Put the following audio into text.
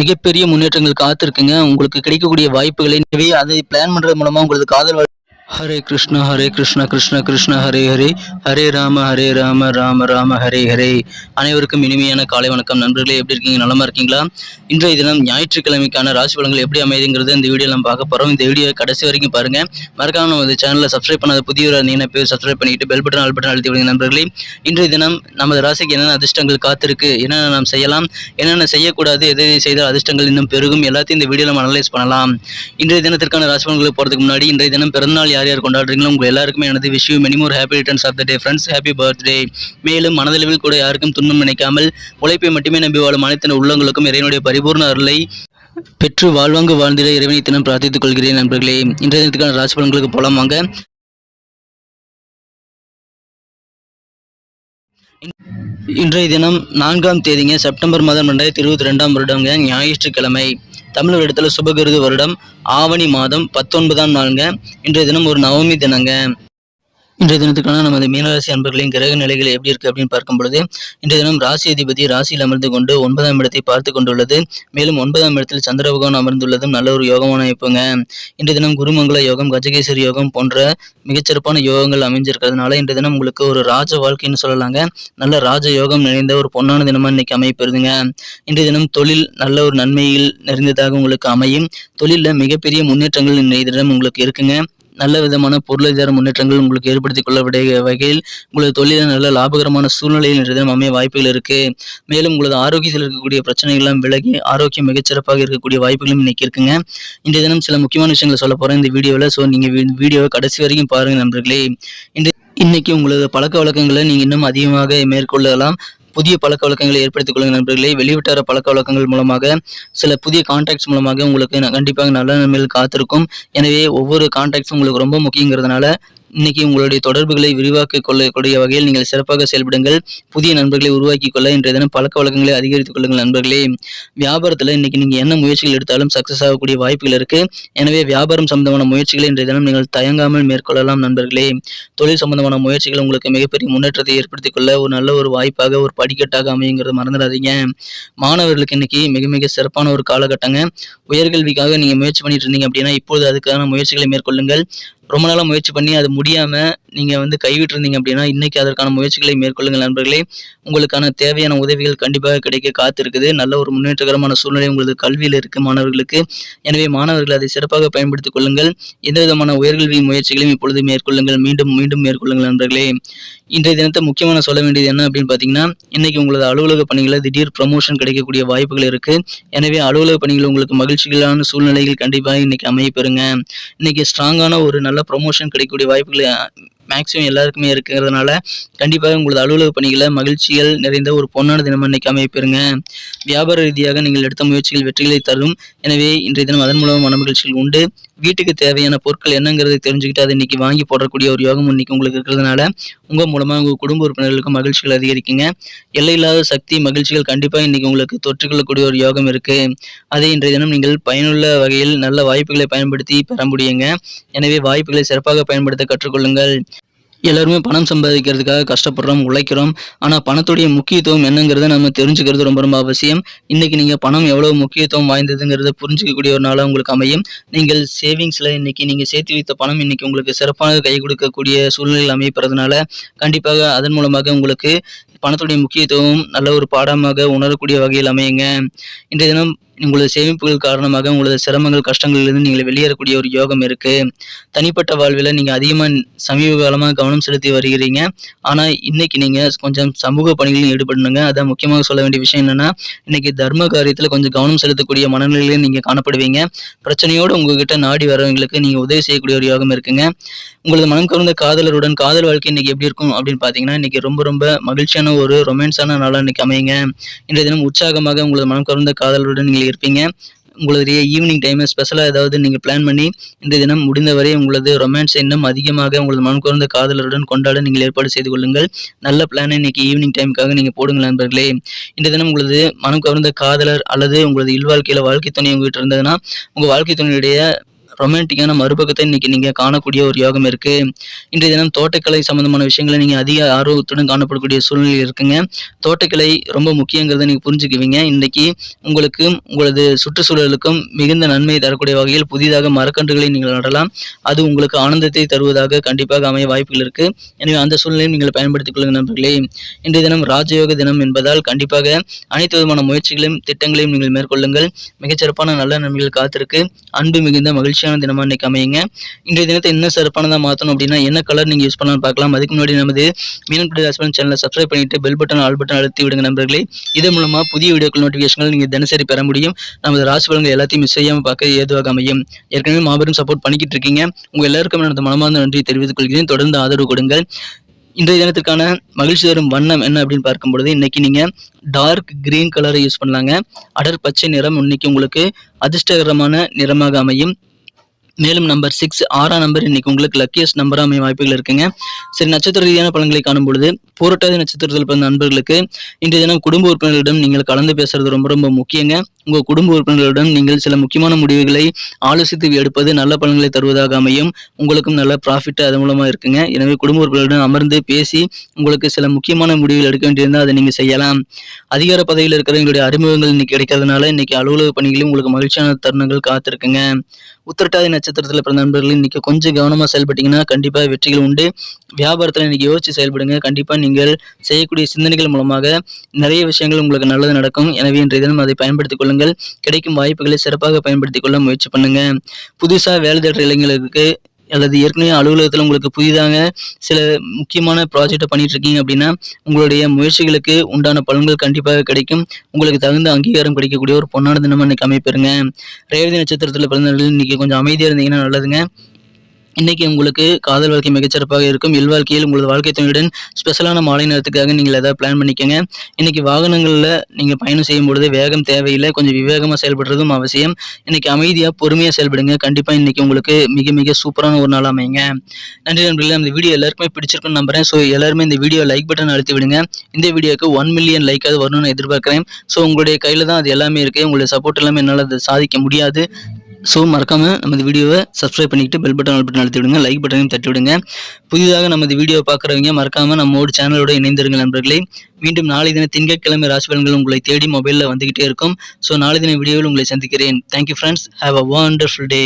மிகப்பெரிய முன்னேற்றங்கள் காத்திருக்குங்க. உங்களுக்கு கிடைக்கக்கூடிய வாய்ப்புகளை அதை பிளான் பண்றது மூலமா உங்களுக்கு காதல் ஹரே கிருஷ்ணா ஹரே கிருஷ்ணா கிருஷ்ண கிருஷ்ண ஹரே ஹரே ஹரே ராம ஹரே ராம ராம ராம ஹரே ஹரே அனைவருக்கும் இனிமையான காலை வணக்கம். நண்பர்களே எப்படி இருக்கீங்க? நலமா இருக்கீங்களா? இன்றைய தினம் ஞாயிற்றுக்கிழமைக்கான ராசி பலன்கள் எப்படி அமையுதுங்கிறது இந்த வீடியோ நம்ம பார்க்க போகிறோம் இந்த வீடியோ கடைசி வரைக்கும் பாருங்க. மறக்காம நம்ம சேனலில் சப்ஸ்கிரைப் பண்ணாத புதிய நீங்க பேர் சப்ஸ்கிரைப் பண்ணிட்டு பெல் பட்டன் ஆல் பட்டன் அழுத்தி விடுங்க நண்பர்களே. இன்றைய தினம் நமது ராசிக்கு என்னென்ன அதிர்ஷ்டங்கள் காத்திருக்கு? என்னென்ன நாம் செய்யலாம்? என்னென்ன செய்யக்கூடாது? எதை செய்தால் அதிர்ஷ்டங்கள் இன்னும் பெருகும்? எல்லாத்தையும் இந்த வீடியோ நம்ம அனலைஸ் பண்ணலாம். இன்றைய தினத்திற்கான ராசி பலன்களுக்கு போகிறதுக்கு முன்னாடி இன்றைய தினம் பிறந்தநாள் யார் யார் கொண்டாடுறீங்களோ உங்கள் எல்லாருக்குமே எனது விஷயம் many more happy returns of the day friends happy birthday மேலும் மனதளவில் கூட யாருக்கும் துன்பம் நினைக்காமல் உழைப்பை மட்டுமே நம்பி வாழும் அனைத்து உள்ளங்களுக்கும் இறைவனுடைய பரிபூர்ண அருளை பெற்று வாழ்வாங்கு வாழ்ந்திட இறைவனை தினம் பிரார்த்தித்துக் கொள்கிறேன் நண்பர்களே. இன்றைய தினத்துக்கான ராசி பலன்களுக்கு போலாம் வாங்க. இன்றைய தினம் நான்காம் தேதிங்க செப்டம்பர் மாதம் ரெண்டாயிரத்தி இருபத்தி ரெண்டாம் வருடங்க ஞாயிற்றுக்கிழமை. தமிழ் வருடத்தில் சுபகிருது வருடம் ஆவணி மாதம் பத்தொன்பதாம் நாளுங்க. இன்றைய தினம் ஒரு நவமி தினங்க. இன்றைய தினத்துக்கான நமது மீனராசி அன்பர்களின் கிரக நிலைகள் எப்படி இருக்கு அப்படின்னு பார்க்கும் பொழுது இன்றைய தினம் ராசி அதிபதி ராசியில் அமர்ந்து கொண்டு ஒன்பதாம் இடத்தை பார்த்து கொண்டுள்ளது. மேலும் ஒன்பதாம் இடத்தில் சந்திர பகவான் அமர்ந்துள்ளதும் நல்ல ஒரு யோகமான அமைப்புங்க இன்றைய தினம் குருமங்கல யோகம் கஜகேசரி யோகம் போன்ற மிகச்சிறப்பான யோகங்கள் அமைஞ்சிருக்கிறதுனால இன்றைய தினம் உங்களுக்கு ஒரு ராஜ வாழ்க்கைன்னு சொல்லலாங்க. நல்ல ராஜ யோகம் நிறைந்த ஒரு பொன்னான தினமா இன்னைக்கு அமைப்பிருதுங்க இன்றைய தினம் தொழில் நல்ல ஒரு நன்மையில் நிறைந்ததாக உங்களுக்கு அமையும். தொழிலில் மிகப்பெரிய முன்னேற்றங்கள் இன்றைய தினம் உங்களுக்கு இருக்குங்க. நல்ல விதமான பொருளாதார முன்னேற்றங்கள் உங்களுக்கு ஏற்படுத்திக் கொள்ள வகையில் உங்களது தொழிலில் நல்ல லாபகரமான சூழ்நிலையில் இன்றைய தினம் அமைய வாய்ப்புகள் இருக்கு. மேலும் உங்களது ஆரோக்கியத்தில் இருக்கக்கூடிய பிரச்சனைகள் எல்லாம் விலகி ஆரோக்கியம் மிகச்சிறப்பாக இருக்கக்கூடிய வாய்ப்புகளும் இன்னைக்கு இருக்குங்க. இன்றைய தினம் சில முக்கியமான விஷயங்களை சொல்ல போறேன். இந்த வீடியோவில் ஸோ நீங்க வீடியோவை கடைசி வரைக்கும் பாருங்க நண்பர்களே. இன்று இன்னைக்கு உங்களது பழக்க வழக்கங்களை நீங்க இன்னும் அதிகமாக மேற்கொள்ளலாம். புதிய பழக்க வழக்கங்களை ஏற்படுத்திக் கொள்ளுங்க நண்பர்களே. வெளிவிட்டார பழக்க வழக்கங்கள் மூலமாக சில புதிய கான்டாக்ட்ஸ் மூலமாக உங்களுக்கு கண்டிப்பாக நல்ல நன்மைகள் காத்திருக்கும். எனவே ஒவ்வொரு கான்டாக்ட்ஸும் உங்களுக்கு ரொம்ப முக்கியங்கிறதுனால இன்னைக்கு உங்களுடைய தொடர்புகளை விரிவாக்கிக் கொள்ளக்கூடிய வகையில் நீங்கள் சிறப்பாக செயல்படுங்கள். புதிய நண்பர்களை உருவாக்கிக் கொள்ள இன்றைய தினம் பழக்க வழக்கங்களை அதிகரித்துக் கொள்ளுங்கள் நண்பர்களே. வியாபாரத்தில் இன்னைக்கு நீங்க என்ன முயற்சிகள் எடுத்தாலும் சக்சஸ் ஆகக்கூடிய வாய்ப்புகள் இருக்கு. எனவே வியாபாரம் சம்பந்தமான முயற்சிகளை இன்றைய தினம் நீங்கள் தயங்காமல் மேற்கொள்ளலாம் நண்பர்களே. தொழில் சம்பந்தமான முயற்சிகள் உங்களுக்கு மிகப்பெரிய முன்னேற்றத்தை ஏற்படுத்திக் கொள்ள ஒரு நல்ல ஒரு வாய்ப்பாக ஒரு படிக்கட்டாக அமையுங்கிறத மறந்துடாதீங்க. மாணவர்களுக்கு இன்னைக்கு மிக மிக சிறப்பான ஒரு காலகட்டங்க. உயர்கல்விக்காக நீங்க முயற்சி பண்ணிட்டு இருந்தீங்க அப்படின்னா இப்போது அதுக்கான முயற்சிகளை மேற்கொள்ளுங்கள். ரொம்ப நாளாக முயற்சி பண்ணி அது முடியாமல் நீங்க வந்து கைவிட்டு இருந்தீங்க அப்படின்னா இன்னைக்கு அதற்கான முயற்சிகளை மேற்கொள்ளுங்கள் நண்பர்களே. உங்களுக்கான தேவையான உதவிகள் கண்டிப்பாக கிடைக்க காத்திருக்குது. நல்ல ஒரு முன்னேற்றகரமான சூழ்நிலை உங்களது கல்வியில் இருக்கு மாணவர்களுக்கு. எனவே மாணவர்கள் அதை சிறப்பாக பயன்படுத்திக் கொள்ளுங்கள். எந்த விதமான உயர்கல்வி முயற்சிகளையும் இப்பொழுது மேற்கொள்ளுங்கள். மீண்டும் மீண்டும் மேற்கொள்ளுங்கள் நண்பர்களே. இன்றைய தினத்தை முக்கியமான சொல்ல வேண்டியது என்ன அப்படின்னு பார்த்தீங்கன்னா இன்னைக்கு உங்களது அலுவலக பணிகளில் திடீர் ப்ரமோஷன் கிடைக்கக்கூடிய வாய்ப்புகள் இருக்கு. எனவே அலுவலக பணிகள் உங்களுக்கு மகிழ்ச்சிகளான சூழ்நிலைகள் கண்டிப்பாக இன்னைக்கு அமைய பெறுங்க. இன்னைக்கு ஸ்ட்ராங்கான ஒரு நல்ல ப்ரொமோஷன் கிடைக்கக்கூடிய வாய்ப்புகள் மேக்ஸிமம் எல்லாருக்குமே இருக்கிறதுனால கண்டிப்பாக உங்களது அலுவலக பணிகளை மகிழ்ச்சிகள் நிறைந்த ஒரு பொன்னான தினம் அன்னைக்கு அமைப்பெறுங்க வியாபார ரீதியாக நீங்கள் எடுத்த முயற்சிகள் வெற்றிகளை தரும். எனவே இன்றைய தினம் அதன் மூலமாக மன மகிழ்ச்சிகள் உண்டு. வீட்டுக்கு தேவையான பொருட்கள் என்னங்கிறதை தெரிஞ்சுக்கிட்டு அதை இன்னைக்கு வாங்கி போடக்கூடிய ஒரு யோகம் இன்னைக்கு உங்களுக்கு இருக்கிறதுனால உங்கள் மூலமாக உங்கள் குடும்ப உறுப்பினர்களுக்கு மகிழ்ச்சிகள் அதிகரிக்குங்க. எல்லையில்லாத சக்தி மகிழ்ச்சிகள் கண்டிப்பாக இன்னைக்கு உங்களுக்கு தொற்றுக்கொள்ளக்கூடிய ஒரு யோகம் இருக்கு. அதை இன்றைய தினம் நீங்கள் பயனுள்ள வகையில் நல்ல வாய்ப்புகளை பயன்படுத்தி பெற முடியுங்க. எனவே வாய்ப்புகளை சிறப்பாக பயன்படுத்த கற்றுக்கொள்ளுங்கள். எல்லாருமே பணம் சம்பாதிக்கிறதுக்காக கஷ்டப்படுறோம் உழைக்கிறோம். ஆனால் பணத்துடைய முக்கியத்துவம் என்னங்கிறத நம்ம தெரிஞ்சுக்கிறது ரொம்ப ரொம்ப அவசியம். இன்னைக்கு நீங்கள் பணம் எவ்வளோ முக்கியத்துவம் வாய்ந்ததுங்கிறத புரிஞ்சிக்கக்கூடிய ஒரு நாளாக உங்களுக்கு அமையும். நீங்கள் சேவிங்ஸில் இன்னைக்கு நீங்கள் சேர்த்து வைத்த பணம் இன்னைக்கு உங்களுக்கு சிறப்பாக கை கொடுக்கக்கூடிய சூழ்நிலையில் அமைப்பதுனால கண்டிப்பாக அதன் மூலமாக உங்களுக்கு பணத்துடைய முக்கியத்துவம் நல்ல ஒரு பாடமாக உணரக்கூடிய வகையில் அமையுங்க. இன்றைய தினம் உங்களது சேமிப்புகள் காரணமாக உங்களது சிரமங்கள் கஷ்டங்களிலிருந்து நீங்கள் வெளியேறக்கூடிய ஒரு யோகம் இருக்கு. தனிப்பட்ட வாழ்வில் நீங்க அதிகமா சமீப காலமாக கவனம் செலுத்தி வருகிறீங்க. ஆனா இன்னைக்கு நீங்க கொஞ்சம் சமூக பணிகளில் ஈடுபடணுங்க. அதான் முக்கியமாக சொல்ல வேண்டிய விஷயம் என்னன்னா இன்னைக்கு தர்ம காரியத்தில் கொஞ்சம் கவனம் செலுத்தக்கூடிய மனநிலையில நீங்க காணப்படுவீங்க. பிரச்சனையோடு உங்ககிட்ட நாடி வரவங்களுக்கு நீங்க உதவி செய்யக்கூடிய ஒரு யோகம் இருக்குங்க. உங்களது மனம் கவர்ந்த காதலருடன் காதல் வாழ்க்கை இன்னைக்கு எப்படி இருக்கும் அப்படின்னு பாத்தீங்கன்னா இன்னைக்கு ரொம்ப ரொம்ப மகிழ்ச்சியான ஒரு ரொமான்ஸான நாளாக இன்னைக்கு அமையுங்க. இன்றைய தினம் உற்சாகமாக உங்களது மனம் கவர்ந்த காதலருடன் நீங்கள் இருப்பீங்க. உங்களுடைய ஈவினிங் டைமை ஸ்பெஷலாக ஏதாவது நீங்கள் பிளான் பண்ணி இந்த தினம் முடிந்தவரை உங்களது ரொமான்ஸ் இன்னும் அதிகமாக உங்களது மனம் கவர்ந்த காதலருடன் கொண்டாட நீங்கள் ஏற்பாடு செய்து கொள்ளுங்கள். நல்ல பிளானை இன்னைக்கு ஈவினிங் டைமுக்காக நீங்கள் போடுங்கள் நண்பர்களே. இந்த தினம் உங்களது மனம் கவர்ந்த காதலர் அல்லது உங்களது இல்வாழ்க்கையில் வாழ்க்கை துணை உங்ககிட்ட இருந்ததுன்னா உங்கள் வாழ்க்கை துணையுடைய ரொமான்டிக்கான மறுபக்கத்தை இன்னைக்கு நீங்க காணக்கூடிய ஒரு யோகம் இருக்கு. இன்றைய தினம் தோட்டக்கலை சம்பந்தமான விஷயங்களை நீங்க அதிக ஆர்வத்துடன் காணப்படக்கூடிய சூழ்நிலை இருக்குங்க. தோட்டக்கலை ரொம்ப முக்கியங்கிறத நீங்க புரிஞ்சுக்குவீங்க. இன்னைக்கு உங்களுக்கு உங்களது சுற்றுச்சூழலுக்கும் மிகுந்த நன்மை தரக்கூடிய வகையில் புதிதாக மரக்கன்றுகளை நீங்கள் நடலாம். அது உங்களுக்கு ஆனந்தத்தை தருவதாக கண்டிப்பாக அமைய வாய்ப்புகள் இருக்கு. எனவே அந்த சூழ்நிலையும் நீங்கள் பயன்படுத்திக் கொள்ளுங்க நண்பர்களே. இன்றைய தினம் ராஜயோக தினம் என்பதால் கண்டிப்பாக அனைத்து விதமான முயற்சிகளையும் திட்டங்களையும் நீங்கள் மேற்கொள்ளுங்கள். மிகச்சிறப்பான நல்ல நன்மைகள் காத்திருக்கு. அன்பு மிகுந்த மகிழ்ச்சியான தினமாக இன்னைக்கு அமையுங்க. இன்றைய தினத்தை இன்னும் சிறப்பானதாக மாற்றணும் அப்படின்னா என்ன கலர் நீங்கள் யூஸ் பண்ணலாம் பார்க்கலாம். அதுக்கு முன்னாடி நமது மீனன்படி ஹஸ்பண்ட் சேனலை சப்ஸ்கிரைப் பண்ணிட்டு பெல் பட்டன் ஆல் பட்டன் அழுத்தி விடுங்க நண்பர்களே. இதன் மூலமாக புதிய வீடியோக்கள் நோட்டிஃபிகேஷன்கள் நீங்கள் தினசரி பெற முடியும். நமது ராசி பலன்கள் எல்லாத்தையும் மிஸ் செய்யாமல் பார்க்க ஏதுவாக அமையும். ஏற்கனவே மாபெரும் சப்போர்ட் பண்ணிக்கிட்டு இருக்கீங்க. உங்கள் எல்லாருக்கும் எனது மனமார்ந்த நன்றி தெரிவித்துக் கொள்கிறேன். தொடர்ந்து ஆதரவு கொடுங்கள். இன்றைய தினத்திற்கான மகிழ்ச்சி தரும் வண்ணம் என்ன அப்படின்னு பார்க்கும் பொழுது இன்னைக்கு நீங்கள் டார்க் கிரீன் கலரை யூஸ் பண்ணலாங்க. அடர் பச்சை நிறம் இன்னைக்கு உங்களுக்கு அதிர்ஷ்டகரமான நிறமாக அமையும். மேலும் நம்பர் சிக்ஸ் ஆறாம் நம்பர் இன்னைக்கு உங்களுக்கு லக்கியஸ்ட் நம்பராக அமைய வாய்ப்புகள் இருக்குங்க. சரி நட்சத்திர ரீதியான பலன்களை காணும் பொழுது பூரட்டாதி நட்சத்திரத்தில் பிறந்த நண்பர்களுக்கு இன்றைய தினம் குடும்ப உறுப்பினர்களிடம் நீங்கள் கலந்து பேசுறது ரொம்ப ரொம்ப முக்கியங்க. உங்க குடும்ப உறுப்பினர்களிடம் நீங்கள் சில முக்கியமான முடிவுகளை ஆலோசித்து எடுப்பது நல்ல பலன்களை தருவதாக அமையும். உங்களுக்கும் நல்ல ப்ராஃபிட் அது மூலமா இருக்குங்க. எனவே குடும்ப உறுப்பினர்களிடம் அமர்ந்து பேசி உங்களுக்கு சில முக்கியமான முடிவுகள் எடுக்க வேண்டியிருந்தால் அதை நீங்க செய்யலாம். அதிகார பதவியில் இருக்கிறவங்களுடைய அறிமுகங்கள் இன்னைக்கு கிடைக்கிறதுனால இன்னைக்கு அலுவலக பணிகளில் உங்களுக்கு மகிழ்ச்சியான தருணங்கள் காத்திருக்குங்க. உத்திரட்டாதி நட்சத்திரத்தில் பிறந்த நண்பர்கள் இன்னைக்கு கொஞ்சம் கவனமாக செயல்பட்டீங்கன்னா கண்டிப்பாக வெற்றிகள் உண்டு. வியாபாரத்தில் இன்னைக்கு யோசிச்சு செயல்படுங்க. கண்டிப்பாக நீங்கள் செய்யக்கூடிய சிந்தனைகள் மூலமாக நிறைய விஷயங்கள் உங்களுக்கு நல்லது நடக்கும். எனவே இன்றைய தினம் அதை பயன்படுத்திக் கொள்ளுங்கள். கிடைக்கும் வாய்ப்புகளை சிறப்பாக பயன்படுத்திக் கொள்ள முயற்சி பண்ணுங்க. புதுசாக வேலை தேடுற இளைஞர்களுக்கு அல்லது ஏற்கனவே அலுவலகத்தில் உங்களுக்கு புதிதாக சில முக்கியமான ப்ராஜெக்டை பண்ணிட்டு இருக்கீங்க அப்படின்னா உங்களுடைய முயற்சிகளுக்கு உண்டான பலன்கள் கண்டிப்பாக கிடைக்கும். உங்களுக்கு தகுந்த அங்கீகாரம் கிடைக்கக்கூடிய ஒரு பொன்னான தினமா இன்னைக்கு அமைப்பெறுங்க ரேவதி நட்சத்திரத்தில் பிறந்தவர்கள் இன்னைக்கு கொஞ்சம் அமைதியாக இருந்தீங்கன்னா நல்லதுங்க. இன்னைக்கு உங்களுக்கு காதல் வாழ்க்கை மிகச்சிறப்பாக இருக்கும். இல்வாழ்க்கையில் உங்களது வாழ்க்கை துணையுடன் ஸ்பெஷலான மாலை நேரத்துக்காக நீங்கள் ஏதாவது பிளான் பண்ணிக்கோங்க. இன்னைக்கு வாகனங்களில் நீங்கள் பயணம் செய்யும் பொழுது வேகம் தேவையில்லை. கொஞ்சம் விவேகமாக செயல்படுறதும் அவசியம். இன்னைக்கு அமைதியாக பொறுமையாக செயல்படுங்க. கண்டிப்பாக இன்னைக்கு உங்களுக்கு மிக மிக சூப்பரான ஒரு நாள் அமைங்க நன்றி நண்பர்களே. அந்த வீடியோ எல்லாருக்குமே பிடிச்சிருக்குன்னு நம்புறேன். ஸோ எல்லாருமே இந்த வீடியோ லைக் பட்டன் அழுத்தி விடுங்க. இந்த வீடியோக்கு ஒன் மில்லியன் லைக்காவது வரணும்னு எதிர்பார்க்குறேன். ஸோ உங்களுடைய கையில் தான் அது எல்லாமே இருக்குது உங்களுடைய சப்போர்ட் எல்லாமே என்னால் அதை சாதிக்க முடியாது. ஸோ மறக்காமல் நமது வீடியோவை சப்ஸ்கிரைப் பண்ணிக்கிட்டு பெல் பட்டன் பட்டன் அழுத்தி விடுங்க. லைக் பட்டனையும் தட்டி விடுங்க. புதிதாக நமது வீடியோ பார்க்குறவங்க மறக்காமல் நம்மோட சேனலோட இணைந்திருங்கள் நண்பர்களே. மீண்டும் நாளை தின திங்கட்கிழமை ராசி பலன்கள் உங்களை தேடி மொபைலில் வந்துகிட்டே இருக்கும். ஸோ நாளை தின வீடியோவில் உங்களை சந்திக்கிறேன். Thank you friends have a wonderful day